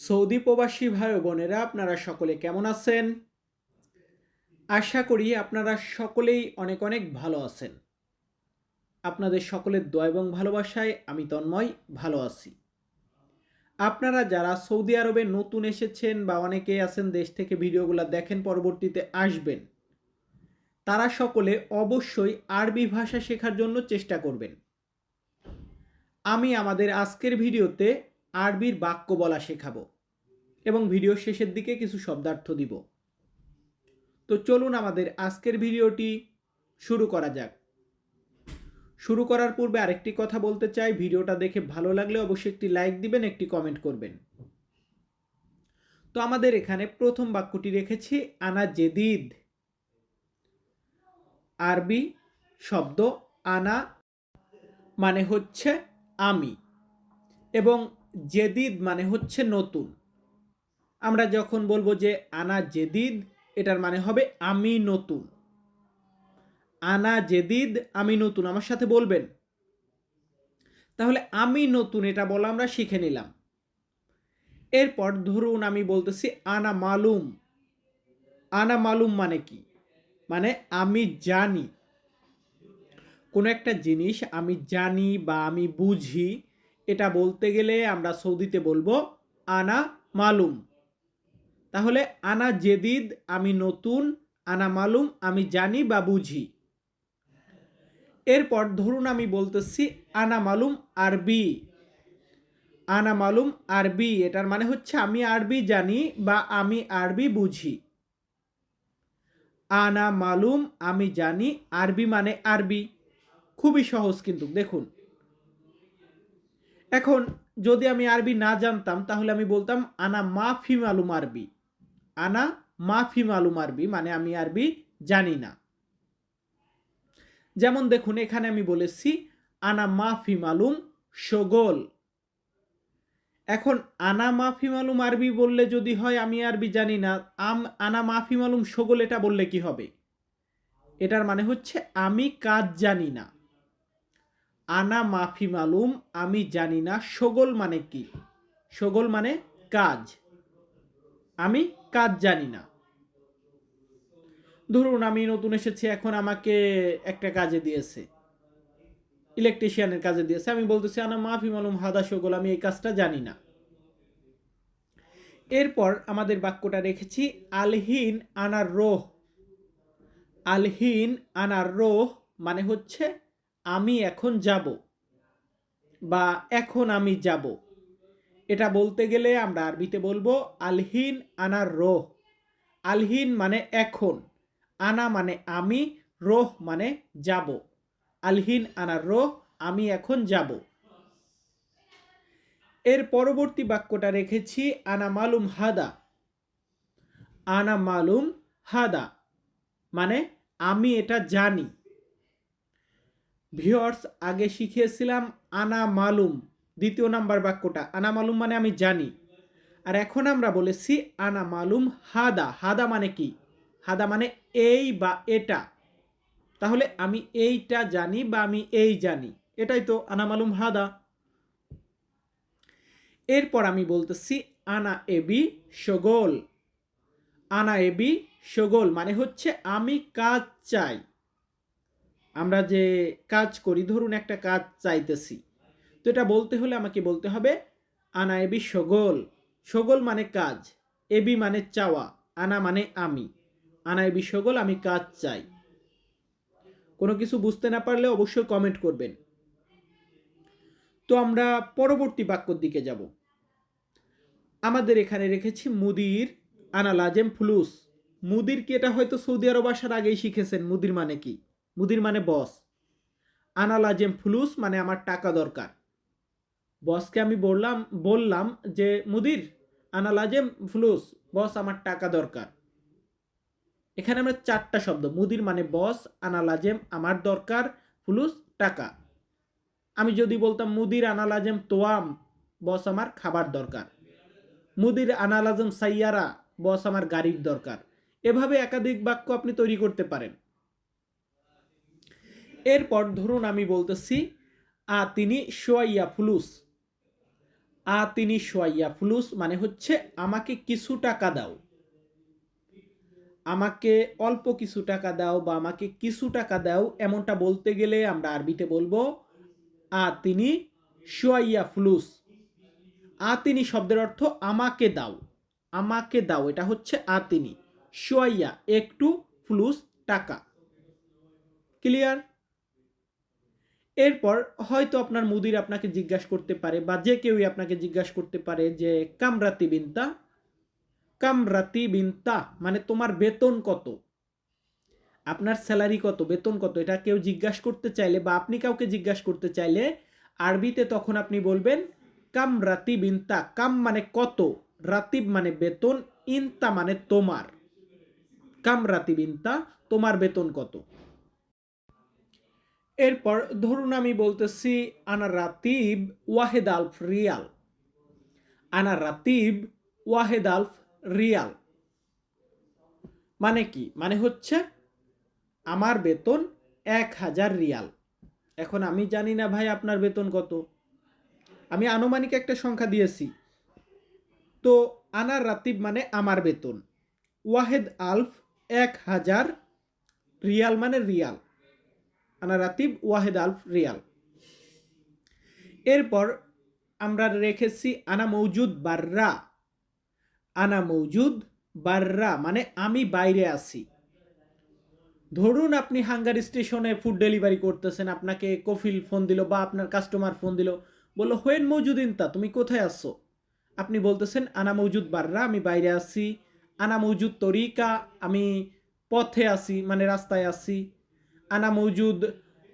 Saudi প্রবাসী ভাই বোনেরা, আপনারা সকলে কেমন আছেন? আশা করি আপনারা সকলেই অনেক অনেক ভালো আছেন। আপনাদের সকলের দোয়া এবং ভালোবাসায় আমি তন্ময়, ভালো আছি। আপনারা যারা সৌদি আরবে নতুন এসেছেন বা অনেকেই আছেন, দেশ থেকে ভিডিওগুলো দেখেন, পরবর্তীতে আসবেন, তারা সকলে অবশ্যই আরবি ভাষা শেখার জন্য চেষ্টা করবেন। আমি আমাদের আজকের ভিডিওতে আরবির বাক্য বলা শেখাবো এবং ভিডিও শেষের দিকে কিছু শব্দার্থ দিব। তো চলুন আমাদের আজকের ভিডিওটি শুরু করা যাক। শুরু করার পূর্বে আরেকটি কথা বলতে চাই। ভিডিওটা দেখে ভালো লাগলে অবশ্যই একটি লাইক দিবেন, একটি কমেন্ট করবেন। তো আমাদের এখানে প্রথম বাক্যটি রেখেছি, আনা জেদিদ। আরবি শব্দ আনা মানে হচ্ছে আমি এবং জেদিদ মানে হচ্ছে নতুন। আমরা যখন বলব যে আনা জেদিদ, এটার মানে হবে আমি নতুন। আনা জেদিদ, আমি নতুন। আমার সাথে বলবেন? তাহলে আমি নতুন, এটা বলা আমরা শিখে নিলাম। এরপর ধরুন আমি বলতেছি আনা মালুম। আনা মালুম মানে কি? মানে আমি জানি। কোনো একটা জিনিস আমি জানি বা আমি বুঝি এটা বলতে গেলে আমরা সৌদিতে বলব আনা মালুম। তাহলে আনা জেদিদ, আমি নতুন, আনা মালুম, আমি জানি বা বুঝি। এরপর ধরুন আমি বলতেছি আনা মালুম আরবি। আনা মালুম আরবি, এটার মানে হচ্ছে আমি আরবি জানি বা আমি আরবি বুঝি। আনা মালুম, আমি জানি, আরবি মানে আরবি। খুবই সহজ কিন্তু, দেখুন। এখন যদি আমি আরবি না জানতাম, তাহলে আমি বলতাম, আনা মাফি মালুম আরবি। আনা মাফি মালুম আরবি মানে আমি আরবি জানি না। যেমন দেখুন, এখানে আমি বলেছি, আনা মাফি মালুম সগোল। এখন, আনা মাফি মালুম আরবি বললে যদি হয়, আমি আরবি জানি না। আম, আনা মাফি মালুম সগোল, এটা বললে কি হবে? এটার মানে হচ্ছে, আমি কাজ জানি না। আনা মাফি মালুম, আমি জানি না সগোল মানে কি। সগোল মানে কাজ। আমি কাজ জানি না। ধরুন আমি নতুন এসেছি, এখন আমাকে একটা কাজে দিয়েছে। ইলেকট্রিশিয়ানের কাজে দিয়েছে। আমি বলতেছি, আনা মাফি মালুম, হাদা সগোল, আমি এই কাজটা জানি না। এরপর আমাদের বাক্যটা রেখেছি, আলহিন আনার রোহ। আলহিন আনার রোহ মানে হচ্ছে আমি এখন যাব বা এখন আমি যাব। এটা বলতে গেলে আমরা আরবিতে বলব আলহিন আনার রোহ। আলহিন মানে এখন, আনা মানে আমি, রোহ মানে যাব। আলহিন আনার রোহ, আমি এখন যাব। এর পরবর্তী বাক্যটা রেখেছি, আনা মালুম হাদা। আনা মালুম হাদা মানে আমি এটা জানি। ভিওর্স আগে শিখিয়েছিলাম আনা মালুম, দ্বিতীয় নাম্বার বাক্যটা। আনা মালুম মানে আমি জানি। আর এখন আমরা বলেছি আনা মালুম হাদা। হাদা মানে কি? হাদা মানে এই বা এটা। তাহলে আমি এইটা জানি বা আমি এই জানি। এটাই তো আনা মালুম হাদা। এরপর আমি বলতেছি আনা এবি সগোল। আনা এবি সগোল মানে হচ্ছে আমি কাজ চাই। আমরা যে কাজ করি, ধরুন একটা কাজ চাইতেছি, তো এটা বলতে হলে আমাকে বলতে হবে, আনা এবি সগোল। সগোল মানে কাজ এবি মানে চাওয়া, আনা মানে আমি। আনা এবি সগোল, আমি কাজ চাই। কোনো কিছু বুঝতে না পারলে অবশ্যই কমেন্ট করবেন। তো আমরা পরবর্তী বাক্যর দিকে যাব। আমাদের এখানে রেখেছি মুদির, আনা লাজেম ফুলুস। মুদির কি এটা হয়তো সৌদি আরব আসার আগেই শিখেছেন, মুদির মানে কি? মুদির মানে বস আনা লাজেম ফুলুস মানে আমার টাকা দরকার। বসকে আমি বললাম বললাম যে, মুদির আনা লাজেম ফুলুস বস আমার টাকা দরকার। এখানে আমরা চারটা শব্দ, মুদির মানে বস আনা লাজেম আমার দরকার ফুলুস টাকা। আমি যদি বলতাম, মুদির আনা লাজেম তোয়াম বস আমার খাবার দরকার। মুদির আনা লাজেম সাইয়ারা বস আমার গাড়ির দরকার। এভাবে একাধিক বাক্য আপনি তৈরি করতে পারেন। এরপর ধরুন আমি বলতেছি, আ তিনি সোয়াইয়া ফুলুস। আ তিনি সোয়াইয়া ফুলুস মানে হচ্ছে আমাকে কিছু টাকা দাও। আমাকে অল্প কিছু টাকা দাও বা আমাকে কিছু টাকা দাও এমনটা বলতে গেলে আমরা আরবিতে বলব, আ তিনি সোয়াইয়া ফুলুস। আ তিনি শব্দের অর্থ আমাকে দাও। আমাকে দাও, এটা হচ্ছে আ তিনি। সোয়াইয়া একটু ফুলুস টাকা। ক্লিয়ার? এরপর হয়তো আপনার মুদির আপনাকে জিজ্ঞাসা করতে পারে বা যে কেউই আপনাকে জিজ্ঞাসা করতে পারে যে, কামরাতি বিনতা? কামরাতি বিনতা মানে তোমার বেতন কত? আপনার স্যালারি কত? বেতন কত? এটা কেউ জিজ্ঞাসা করতে চাইলে বা আপনি কাউকে জিজ্ঞাসা করতে চাইলে আরবিতে তখন আপনি বলবেন কাম রাতি বিনতা। কাম মানে কত? রাতিব মানে বেতন, ইনতা মানে তোমার। কাম রাতি বিনতা, তোমার বেতন কত? এরপর ধরুন আমি বলতেছি আনা রাতিব ওয়াহেদ আলফ রিয়াল। আনা রাতিব ওয়াহেদ আলফ রিয়াল। মানে কি? মানে হচ্ছে আমার বেতন এক হাজার রিয়াল। এখন আমি জানি না ভাই আপনার বেতন কত। আমি আনুমানিক একটা সংখ্যা দিয়েছি। তো আনার রাতিব মানে আমার বেতন। ওয়াহেদ আলফ এক হাজার রিয়াল মানে রিয়াল। আনা রাতিব ওয়াহেদ আলফ রিয়াল। এরপর আমরা রেখেছি আনা মৌজুদ বাররা। আনা মৌজুদ বাররা মানে আমি বাইরে আছি। ধরুন আপনি হাঙ্গার স্টেশনে ফুড ডেলিভারি করতেছেন, আপনাকে কফিল ফোন দিল বা আপনার কাস্টমার ফোন দিল, বলল, হোয়েন মৌজুদিন তা, তুমি কোথায় আসছো আপনি বলতেছেন, আনা মৌজুদ বাররা, আমি বাইরে আছি। আনা মৌজুদ তরিকা, আমি পথে আছি মানে রাস্তায় আছি। আনা মৌজুদ,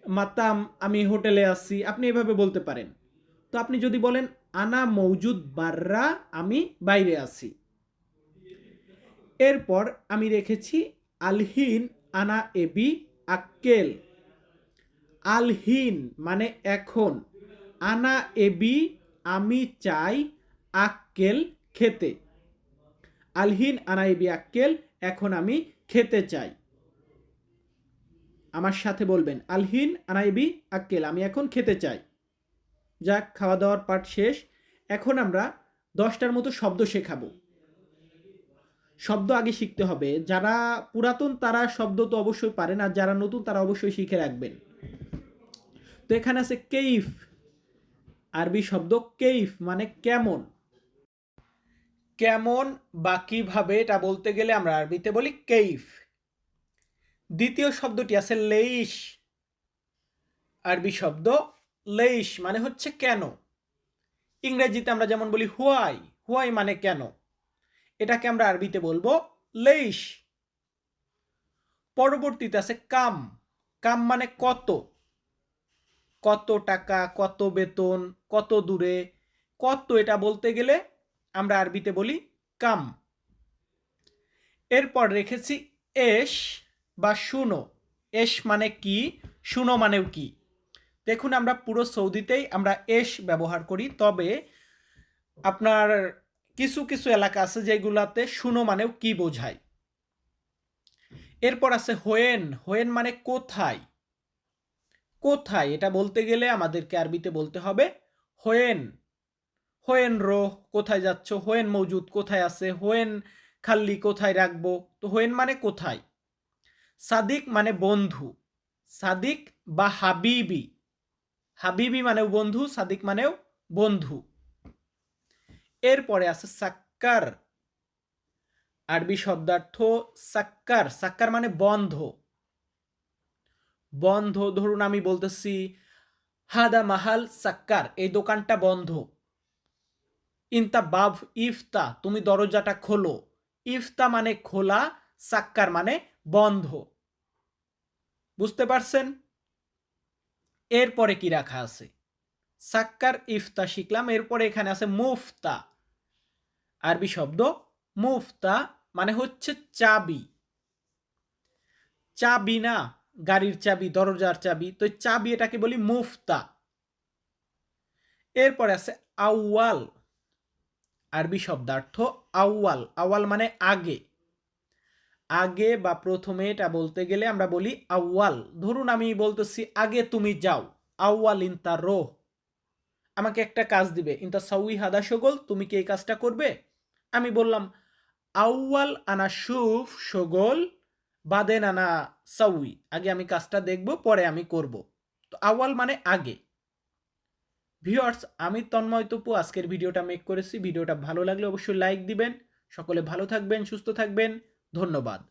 মাতাম, আমি হোটেলে আছি, আপনি এভাবে বলতে পারেন। তো আপনি যদি বলেন, আনা মৌজুদ বাররা, আমি বাইরে আছি। এরপর আমি রেখেছি, আলহিন আনা এবি আক্কেল। আলহিন মানে এখন। আনা এবি, আমি চাই আক্কেল খেতে। আলহিন আনা এবি আক্কেল, এখন আমি খেতে চাই। আমার সাথে বলবেন, আলহিন, আনাইবি, আক্কেল, আমি এখন খেতে চাই। যাক খাওয়া দাওয়ার পাঠ শেষ। এখন আমরা দশটার মতো শব্দ শেখাবো। শব্দ আগে শিখতে হবে। যারা পুরাতন, তারা শব্দ তো অবশ্যই পারেন আর যারা নতুন, তারা অবশ্যই শিখে রাখবেন। তো এখানে আছে কেইফ। আরবি শব্দ কেইফ মানে কেমন? কেমন বা কীভাবে, এটা বলতে গেলে আমরা আরবিতে বলি কেইফ। দ্বিতীয় শব্দটি আছে লেইশ। আরবি শব্দ লেইশ মানে হচ্ছে কেন? ইংরেজিতে আমরা যেমন বলি হুয়াই হুয়াই মানে কেন? এটাকে আমরা আরবিতে বলব লেইশ। পরবর্তীতে আছে কাম কাম মানে কত? কত টাকা, কত বেতন, কত দূরে? কত এটা বলতে গেলে আমরা আরবিতে বলি কাম। এরপর রেখেছি এশ বা শুনো। এশ মানে কি, শুনো মানেও কি? দেখুন, আমরা পুরো সৌদিতেই আমরা এশ ব্যবহার করি, তবে আপনার কিছু কিছু এলাকা আছে যেগুলাতে শুনো মানেও কি বোঝায়। এরপর আছে হোয়েন। হোয়েন মানে কোথায়? কোথায়? এটা বলতে গেলে আমাদেরকে আরবিতে বলতে হবে হোয়েন। হোয়েন রো, কোথায় যাচ্ছ? হোয়েন মজুদ কোথায় আছে? হোয়েন খাল্লি কোথায় রাখব? তো হোয়েন মানে কোথায়? সাদিক মানে বন্ধু, সাদিক বা হাবিবি। হাবিবি মানেও বন্ধু, সাদিক মানেও বন্ধু। এরপরে আছে সাক্কার, আরবি শব্দার্থ সাক্কার। সাক্কার মানে বন্ধ। বন্ধ, ধরুন আমি বলতেছি, হাদা মাহাল সাক্কার, এই দোকানটা বন্ধ। ইনতা বাভ ইফতা, তুমি দরজাটা খোলো। ইফতা মানে খোলা, সাক্কার মানে বন্ধ। বুঝতে পারছেন? এরপরে কি রাখা আছে? সাক্কার ইফতা শিখলাম, এরপরে এখানে আছে মুফতা। আরবি শব্দ মুফতা মানে হচ্ছে চাবি। চাবি না, গাড়ির চাবি, দরজার চাবি, তো চাবি এটাকে বলি মুফতা। এরপরে আছে আউয়াল, আরবি শব্দার্থ আউয়াল। আউয়াল মানে আগে। আগে বা প্রথমে এটা বলতে গেলে আমরা বলি আউয়াল। ধরুন আমি বলতেছি, আগে তুমি যাও, আউয়াল ইন তার রোহ। আমাকে একটা কাজ দিবে ইন্তা সাউই হাদা সগোল, তুমি কি এই কাজটা করবে? আমি বললাম, আউয়াল আনা সুফ সগোল বাদেন আনা সাউই। আগে আমি কাজটা দেখব, পরে আমি করব। তো আউয়াল মানে আগে। ভিউয়ার্স, আমি তন্ময় তপু, আজকের ভিডিওটা মেক করেছি। ভিডিওটা ভালো লাগলে অবশ্যই লাইক দিবেন। সকলে ভালো থাকবেন, সুস্থ থাকবেন। ধন্যবাদ।